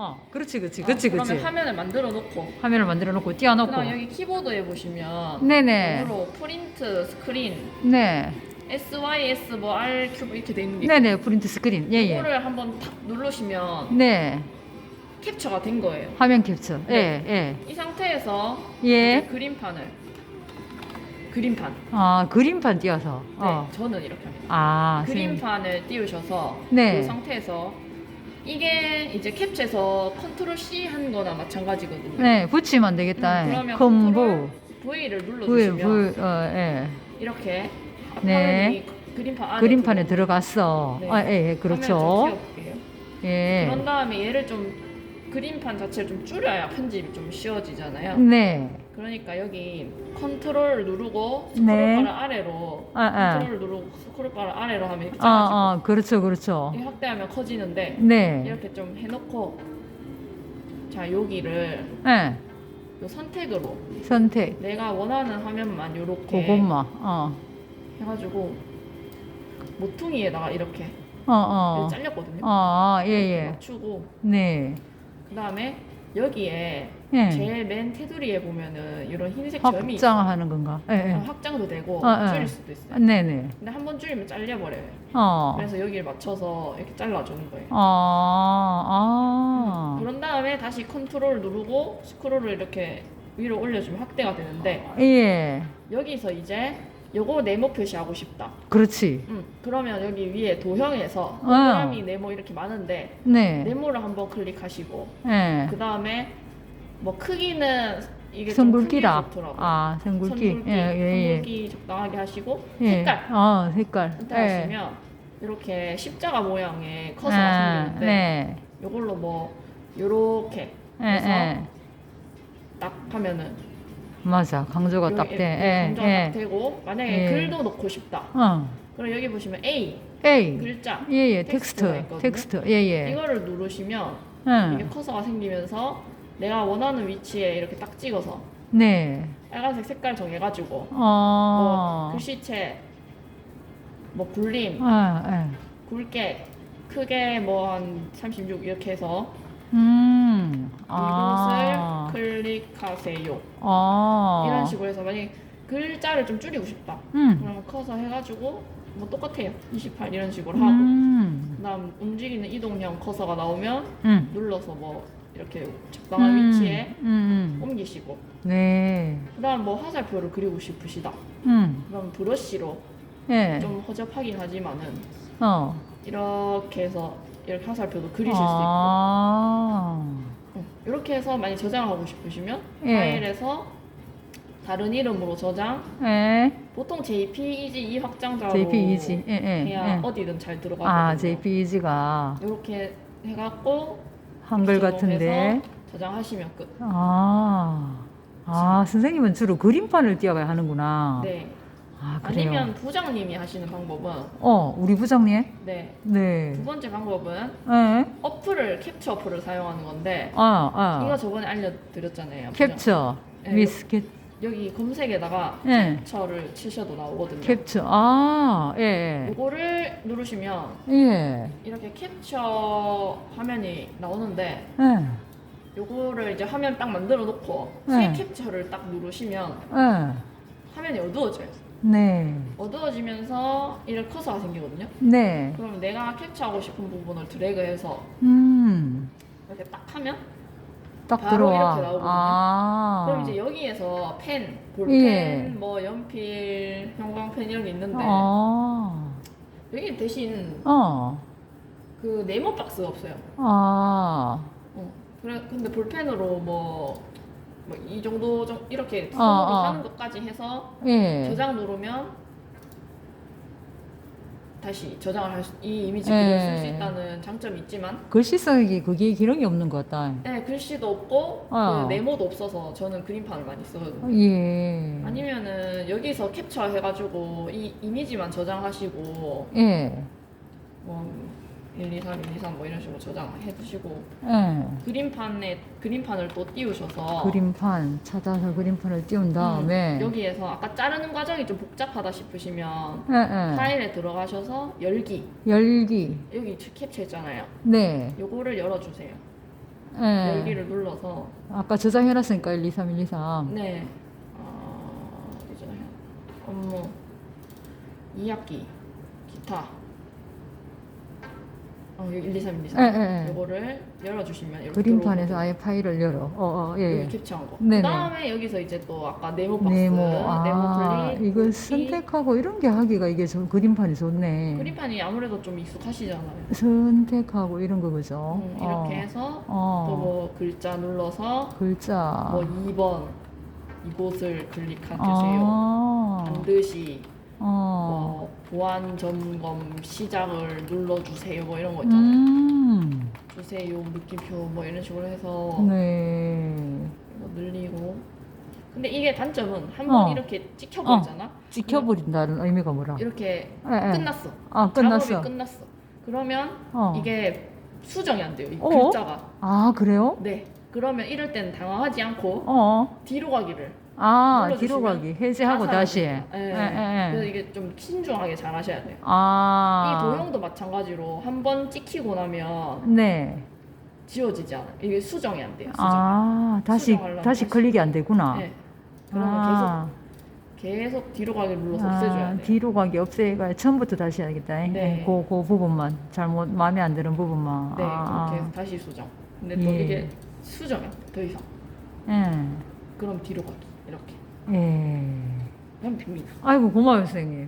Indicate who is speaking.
Speaker 1: 어. 그렇지, 그렇지, 그렇지,
Speaker 2: 어,
Speaker 1: 그렇지.
Speaker 2: 그러면 화면을 만들어 놓고
Speaker 1: 화면을 만들어 놓고 띄워 놓고.
Speaker 2: 그다음 여기 키보드에 보시면
Speaker 1: 네네.
Speaker 2: 으로 프린트 스크린
Speaker 1: 네.
Speaker 2: SYS 뭐 R 큐브 이렇게 돼 있는 게
Speaker 1: 네네. 프린트 스크린. 예, 예.
Speaker 2: 이거를 한번 탁 누르시면
Speaker 1: 네.
Speaker 2: 캡처가 된 거예요.
Speaker 1: 화면 캡처.
Speaker 2: 네.
Speaker 1: 예,
Speaker 2: 이 상태에서
Speaker 1: 예.
Speaker 2: 이제
Speaker 1: 예.
Speaker 2: 그림판을 그림판.
Speaker 1: 아, 그림판 띄워서.
Speaker 2: 네,
Speaker 1: 어.
Speaker 2: 저는 이렇게 합니다.
Speaker 1: 아, 선생님.
Speaker 2: 그림판을 띄우셔서
Speaker 1: 네.
Speaker 2: 이 상태에서 이게 이제 캡처해서 컨트롤 C 한 거나 마찬가지거든요.
Speaker 1: 네, 붙이면 되겠다.
Speaker 2: 음, 그러면
Speaker 1: 콤보.
Speaker 2: V를
Speaker 1: 불,
Speaker 2: 눌러주시면
Speaker 1: 불, 어, 예.
Speaker 2: 이렇게
Speaker 1: 네.
Speaker 2: 그림판 안에
Speaker 1: 그림판에 들어갔어.
Speaker 2: 네.
Speaker 1: 아, 예, 예, 그렇죠. 예.
Speaker 2: 그런 다음에 얘를 좀 그림판 자체를 좀 줄여야 편집이 좀 쉬워지잖아요.
Speaker 1: 네.
Speaker 2: 그러니까 여기 컨트롤 누르고
Speaker 1: 네.
Speaker 2: 스크롤바를 아래로
Speaker 1: 아, 아.
Speaker 2: 컨트롤 누르고 스크롤 바를 아래로 하면 이렇게
Speaker 1: 아,
Speaker 2: 작아지고
Speaker 1: 아, 그렇죠, 그렇죠.
Speaker 2: 이렇게 확대하면 커지는데
Speaker 1: 네.
Speaker 2: 이렇게 좀 해놓고 자 여기를
Speaker 1: 예.
Speaker 2: 요 선택으로
Speaker 1: 선택.
Speaker 2: 내가 원하는 화면만 요렇게
Speaker 1: 그것만. 어.
Speaker 2: 해가지고 모퉁이에다가 이렇게
Speaker 1: 어, 어.
Speaker 2: 잘렸거든요.
Speaker 1: 아, 예,
Speaker 2: 이렇게
Speaker 1: 예.
Speaker 2: 맞추고
Speaker 1: 네.
Speaker 2: 그 다음에 여기에
Speaker 1: 예.
Speaker 2: 제일 맨 테두리에 보면은 이런 흰색 점이 있어요.
Speaker 1: 확장하는 건가? 예,
Speaker 2: 어,
Speaker 1: 예.
Speaker 2: 확장도 되고
Speaker 1: 어, 어.
Speaker 2: 줄일 수도 있어요.
Speaker 1: 네네.
Speaker 2: 근데 한 번 줄이면 잘려버려요.
Speaker 1: 어.
Speaker 2: 그래서 여기를 맞춰서 이렇게 잘라주는 거예요.
Speaker 1: 아, 아.
Speaker 2: 그런 다음에 다시 컨트롤 누르고 스크롤을 이렇게 위로 올려주면 확대가 되는데
Speaker 1: 예.
Speaker 2: 여기서 이제 요거 네모 표시하고 싶다.
Speaker 1: 그렇지.
Speaker 2: 음, 그러면 여기 위에 도형에서
Speaker 1: 어.
Speaker 2: 동그라미 네모 이렇게 많은데
Speaker 1: 네.
Speaker 2: 네모를 한번 클릭하시고
Speaker 1: 예.
Speaker 2: 그 다음에 뭐 크기는 이게 좋더라고요.
Speaker 1: 아. 선굵기, 예, 예,
Speaker 2: 선굵기 적당하게 하시고
Speaker 1: 예. 예.
Speaker 2: 색깔
Speaker 1: 어, 색깔.
Speaker 2: 선택하시면 이렇게 십자가 모양의 커서가
Speaker 1: 아,
Speaker 2: 생기는데
Speaker 1: 네.
Speaker 2: 요걸로 뭐 요렇게
Speaker 1: 예,
Speaker 2: 해서
Speaker 1: 예.
Speaker 2: 딱 하면은
Speaker 1: 맞아. 강조가 딱 돼. 예,
Speaker 2: 감정가 딱
Speaker 1: 예.
Speaker 2: 되고 만약에
Speaker 1: 예.
Speaker 2: 글도 넣고 싶다.
Speaker 1: 어.
Speaker 2: 그럼 여기 보시면 A
Speaker 1: 에이.
Speaker 2: 글자
Speaker 1: 예, 예.
Speaker 2: 텍스트. 있거든요.
Speaker 1: 텍스트. 예, 예.
Speaker 2: 이거를 누르시면 이게
Speaker 1: 응.
Speaker 2: 커서가 생기면서 내가 원하는 위치에 이렇게 딱 찍어서
Speaker 1: 네.
Speaker 2: 빨간색 색깔 정해가지고 뭐
Speaker 1: 어.
Speaker 2: 글씨체 뭐 굴림
Speaker 1: 아, 예.
Speaker 2: 굵게 크게 뭐 한 36 이렇게 해서
Speaker 1: 음.
Speaker 2: 이것을
Speaker 1: 아.
Speaker 2: 클릭하세요
Speaker 1: 아.
Speaker 2: 이런 식으로 해서 만약에 글자를 좀 줄이고 싶다
Speaker 1: 음.
Speaker 2: 그러면 커서 해가지고 뭐 똑같아요 28 이런 식으로 하고
Speaker 1: 음.
Speaker 2: 그다음 움직이는 이동형 커서가 나오면
Speaker 1: 음.
Speaker 2: 눌러서 뭐 이렇게 적당한
Speaker 1: 음.
Speaker 2: 위치에
Speaker 1: 음. 음.
Speaker 2: 옮기시고
Speaker 1: 네.
Speaker 2: 그다음 뭐 화살표를 그리고 싶으시다
Speaker 1: 음.
Speaker 2: 그럼 브러쉬로
Speaker 1: 예.
Speaker 2: 좀 허접하긴 하지만은
Speaker 1: 어.
Speaker 2: 이렇게 해서 이렇게 화살표도 그리실 수 있고
Speaker 1: 아.
Speaker 2: 어, 이렇게 해서 많이 저장하고 싶으시면
Speaker 1: 예.
Speaker 2: 파일에서 다른 이름으로 저장
Speaker 1: 예.
Speaker 2: 보통 JPEG 이 확장자로
Speaker 1: JPEG. 예, 예.
Speaker 2: 해야
Speaker 1: 예.
Speaker 2: 어디든 잘 들어가거든요
Speaker 1: 아, JPEG가
Speaker 2: 이렇게 해갖고
Speaker 1: 한글 같은데.
Speaker 2: 해서 저장하시면 끝
Speaker 1: 아. 아, 선생님은 주로 그림판을 띄워야 하는구나.
Speaker 2: 네.
Speaker 1: 아, 그래요.
Speaker 2: 아니면 부장님이 하시는 방법은
Speaker 1: 어, 우리 부장님?
Speaker 2: 네.
Speaker 1: 네.
Speaker 2: 두 번째 방법은
Speaker 1: 예.
Speaker 2: 어플을 캡처 어플을 사용하는 건데
Speaker 1: 아, 아.
Speaker 2: 이거 저번에 알려드렸잖아요. 부장.
Speaker 1: 캡처.
Speaker 2: 네,
Speaker 1: 미스 캡,
Speaker 2: 여기 검색에다가
Speaker 1: 예.
Speaker 2: 캡처를 치셔도 나오거든요.
Speaker 1: 캡처. 아, 예.
Speaker 2: 이거를 누르시면
Speaker 1: 예.
Speaker 2: 이렇게 캡처 화면이 나오는데
Speaker 1: 예.
Speaker 2: 요거를 이제 화면 딱 만들어 놓고
Speaker 1: 네.
Speaker 2: 새 캡처를 딱 누르시면
Speaker 1: 예.
Speaker 2: 화면이 어두워져요.
Speaker 1: 네.
Speaker 2: 어두워지면서 이렇게 커서가 생기거든요.
Speaker 1: 네.
Speaker 2: 그러면 내가 캡처하고 싶은 부분을 드래그해서
Speaker 1: 음.
Speaker 2: 이렇게 딱 하면
Speaker 1: 딱
Speaker 2: 바로
Speaker 1: 들어와.
Speaker 2: 이렇게 나오거든요.
Speaker 1: 아.
Speaker 2: 그럼 이제 여기에서 펜, 볼펜,
Speaker 1: 예.
Speaker 2: 뭐 연필, 형광펜 이런 게 있는데
Speaker 1: 아.
Speaker 2: 여기 대신
Speaker 1: 어.
Speaker 2: 그 네모 박스가 없어요.
Speaker 1: 아.
Speaker 2: 어. 그래 근데 볼펜으로 뭐. 뭐 이 정도 좀 이렇게
Speaker 1: 어,
Speaker 2: 손으로
Speaker 1: 어.
Speaker 2: 하는 것까지 해서
Speaker 1: 예.
Speaker 2: 저장 누르면 다시 저장을 할 수, 이 이미지
Speaker 1: 예.
Speaker 2: 그대로 쓸 수 있다는 장점이 있지만
Speaker 1: 글씨성이 그게 기록이 없는 것 같다.
Speaker 2: 네, 글씨도 없고
Speaker 1: 어.
Speaker 2: 그 네모도 없어서 저는 그림판을 많이 쓰거든요.
Speaker 1: 예.
Speaker 2: 아니면은 여기서 캡처 해가지고 이 이미지만 저장하시고
Speaker 1: 예.
Speaker 2: 뭐 1, 2, 3, 1, 2, 3 뭐 이런 식으로 저장해 두시고
Speaker 1: 예.
Speaker 2: 그림판에 그림판을 또 띄우셔서
Speaker 1: 그림판 찾아서 그림판을 띄운 다음에
Speaker 2: 음, 여기에서 아까 자르는 과정이 좀 복잡하다 싶으시면
Speaker 1: 예, 예.
Speaker 2: 파일에 들어가셔서 열기
Speaker 1: 열기.
Speaker 2: 여기 캡처했잖아요.
Speaker 1: 네.
Speaker 2: 요거를 열어주세요.
Speaker 1: 예.
Speaker 2: 열기를 눌러서
Speaker 1: 아까 저장해놨으니까 1, 2, 3, 1, 2, 3.
Speaker 2: 네. 어, 이제 업무, 2학기, 기타. 어, 여기 1, 2, 3, 1, 2, 3.
Speaker 1: 예, 예, 예.
Speaker 2: 이거를 열어주시면 이렇게
Speaker 1: 그림판에서. 아예 파일을 열어. 어, 어, 예,
Speaker 2: 여기
Speaker 1: 예.
Speaker 2: 캡처한 거.
Speaker 1: 네네.
Speaker 2: 그다음에 여기서 이제 또 아까 네모 박스,
Speaker 1: 네모.
Speaker 2: 네모
Speaker 1: 아,
Speaker 2: 클릭,
Speaker 1: 이걸. 선택하고 이런 게 하기가 이게 좀 그림판이 좋네.
Speaker 2: 그림판이 아무래도 좀 익숙하시잖아요.
Speaker 1: 선택하고 이런 거 그죠?
Speaker 2: 음, 이렇게 해서
Speaker 1: 어.
Speaker 2: 또 뭐 글자 눌러서
Speaker 1: 글자.
Speaker 2: 뭐 2번 이곳을 클릭해 주세요.
Speaker 1: 아.
Speaker 2: 반드시
Speaker 1: 어.
Speaker 2: 뭐 보안 점검 시작을 눌러주세요. 뭐 이런 거 있잖아요.
Speaker 1: 음.
Speaker 2: 주세요 느낌표 뭐 이런 식으로 해서
Speaker 1: 네.
Speaker 2: 이거 늘리고. 근데 이게 단점은 한 번
Speaker 1: 어.
Speaker 2: 이렇게 찍혀버리잖아.
Speaker 1: 찍혀버린다는 의미가 뭐라?
Speaker 2: 이렇게
Speaker 1: 예, 예.
Speaker 2: 끝났어.
Speaker 1: 아, 끝났어.
Speaker 2: 작업이 끝났어. 그러면
Speaker 1: 어.
Speaker 2: 이게 수정이 안 돼요. 이
Speaker 1: 어?
Speaker 2: 글자가.
Speaker 1: 아, 그래요?
Speaker 2: 네. 그러면 이럴 때는 당황하지 않고
Speaker 1: 어.
Speaker 2: 뒤로 가기를.
Speaker 1: 아,
Speaker 2: 눌러주시면
Speaker 1: 뒤로 가기. 해제하고 다시.
Speaker 2: 예.
Speaker 1: 예, 예,
Speaker 2: 그래서
Speaker 1: 예.
Speaker 2: 이게 좀 신중하게 잘 하셔야 돼요.
Speaker 1: 아.
Speaker 2: 이 도형도 마찬가지로 한 번 찍히고 나면
Speaker 1: 네.
Speaker 2: 지워지지 않아요. 이게 수정이 안 돼요. 수정.
Speaker 1: 아, 다시
Speaker 2: 수정하려면
Speaker 1: 다시
Speaker 2: 다시.
Speaker 1: 클릭이 안 되구나.
Speaker 2: 네. 그러면
Speaker 1: 아,
Speaker 2: 계속 계속 뒤로 가기를 눌러서 없애줘야 돼요.
Speaker 1: 뒤로 가기 없애가 처음부터 다시 해야겠다.
Speaker 2: 네.
Speaker 1: 그, 그 부분만 잘못 마음에 안 드는 부분만.
Speaker 2: 네,
Speaker 1: 아,
Speaker 2: 그렇게 해서 다시 수정. 근데 또
Speaker 1: 예.
Speaker 2: 이게 돼, 더 이상.
Speaker 1: 예.
Speaker 2: 그럼 뒤로 가기 이렇게
Speaker 1: 예.
Speaker 2: 하면 됩니다.
Speaker 1: 아이고 고마워요 선생님.